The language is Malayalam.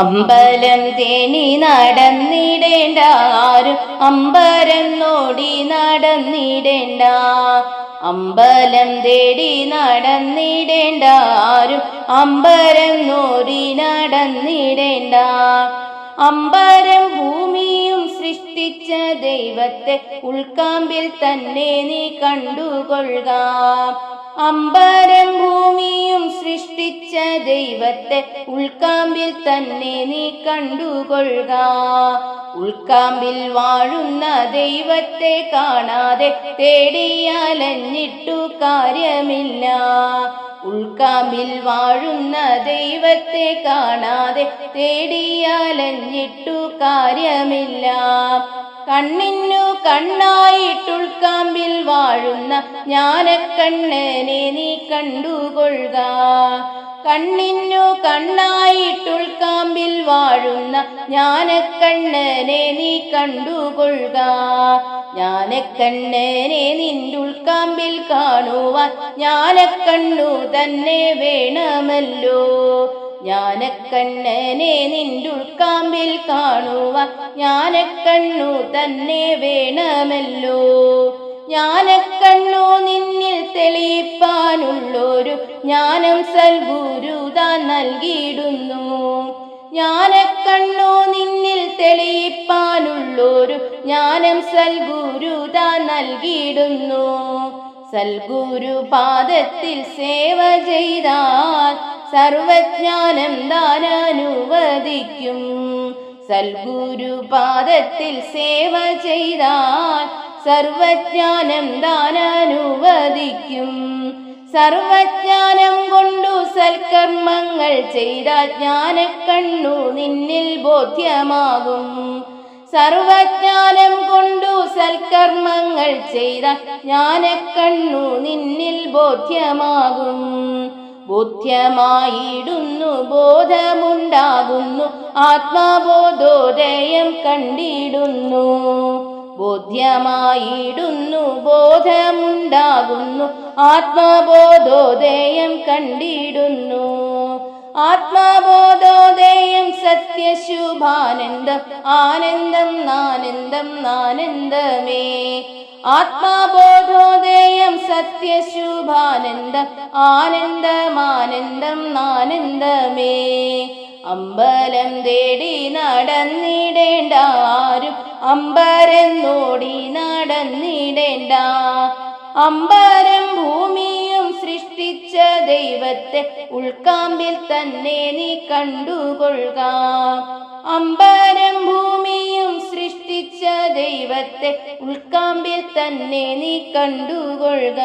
അമ്പലം തേനി നടന്നിടേണ്ട ആരും അമ്പരന്നോടി നടന്നിടേണ്ട. അമ്പലം തേടി നടന്നിടേണ്ട ആരും അമ്പരം നോടി നടന്നിടേണ്ട. അമ്പരം ഭൂമിയും സൃഷ്ടിച്ച ദൈവത്തെ ഉൾക്കാമ്പിൽ തന്നെ നീ കണ്ടുകൊള്ളുക. അമ്പരം ഭൂമിയും സൃഷ്ടിച്ച ദൈവത്തെ ഉൾക്കാമ്പിൽ തന്നെ നീ കണ്ടുകൊള്ളുക. ഉൾക്കാമ്പിൽ വാഴുന്ന ദൈവത്തെ കാണാതെ തേടിയാലഞ്ഞിട്ടു കാര്യമില്ല. ഉൾക്കാമ്പിൽ വാഴുന്ന ദൈവത്തെ കാണാതെ തേടിയാലഞ്ഞിട്ടു കാര്യമില്ല. കണ്ണിനു കണ്ണായിട്ടുൾക്കാമ്പിൽ വാഴുന്ന ജ്ഞാനക്കണ്ണനെ നീ കണ്ടുകൊള്ളുക. കണ്ണിനു കണ്ണായിട്ടുൾക്കാമ്പിൽ വാഴുന്ന ജ്ഞാനക്കണ്ണനെ നീ കണ്ടുകൊള്ളുക. ജ്ഞാനക്കണ്ണനെ നിന്റെ ഉൾക്കാമ്പിൽ കാണുവാൻ ജ്ഞാനക്കണ്ണു തന്നെ വേണമല്ലോ. ജ്ഞാനക്കണ്ണനെ നിന്റെ ഉൾക്കാമ്പിൽ കാണുവാൻ ജ്ഞാനക്കണ്ണു തന്നെ വേണമല്ലോ. ജ്ഞാനക്കണ്ണു നിന്നിൽ തെളിയിപ്പാനുള്ളൊരു ജ്ഞാനം സൽഗുരുത നൽകിയിടുന്നു. ജ്ഞാനക്കണ്ണു നിന്നിൽ തെളിയിപ്പാനുള്ളൊരു ജ്ഞാനം സൽഗുരുതാൻ നൽകിയിടുന്നു. സൽഗുരു പാദത്തിൽ സേവ ചെയ്താൽ സർവജ്ഞാനം ദാനനുവദിക്കും. സൽഗുരു പാദത്തിൽ സേവ ചെയ്താൽ സർവജ്ഞാനം ദാനനുവദിക്കും. സർവജ്ഞാനം സൽക്കർമ്മങ്ങൾ ചെയ്താൽ ജ്ഞാനക്കണ്ണു നിന്നിൽ ബോധ്യമാകും. സർവജ്ഞാനം കൊണ്ടു സൽക്കർമ്മങ്ങൾ ചെയ്ത ജ്ഞാനക്കണ്ണു നിന്നിൽ ബോധ്യമാകും. ബോധ്യമായിടുന്നു ബോധമുണ്ടാകുന്നു ആത്മബോധോദയം കണ്ടിടുന്നു. ബോധ്യമായിടുന്നു ബോധമുണ്ടാകുന്നു ആത്മബോധോദയം കണ്ടിടുന്നു. ആത്മബോധോദയം സത്യശുഭാനന്ദം ആനന്ദം നാനന്ദം നാനന്ദമേ. ആത്മബോധോദയം സത്യശുഭാനന്ദം ആനന്ദമാനന്ദം നാനന്ദമേ. അമ്പലം തേടി നടന്നിടേണ്ട ആരും അമ്പരം നോടി നടന്നിടേണ്ട. അമ്പരം ഭൂമിയും സൃഷ്ടിച്ച ദൈവത്തെ ഉൾക്കാമ്പിൽ തന്നെ നീ കണ്ടുകൊള്ളുക. അമ്പരം ഭൂമിയും സൃഷ്ടിച്ച ദൈവത്തെ ഉൾക്കാമ്പിൽ തന്നെ നീ കണ്ടുകൊള്ളുക.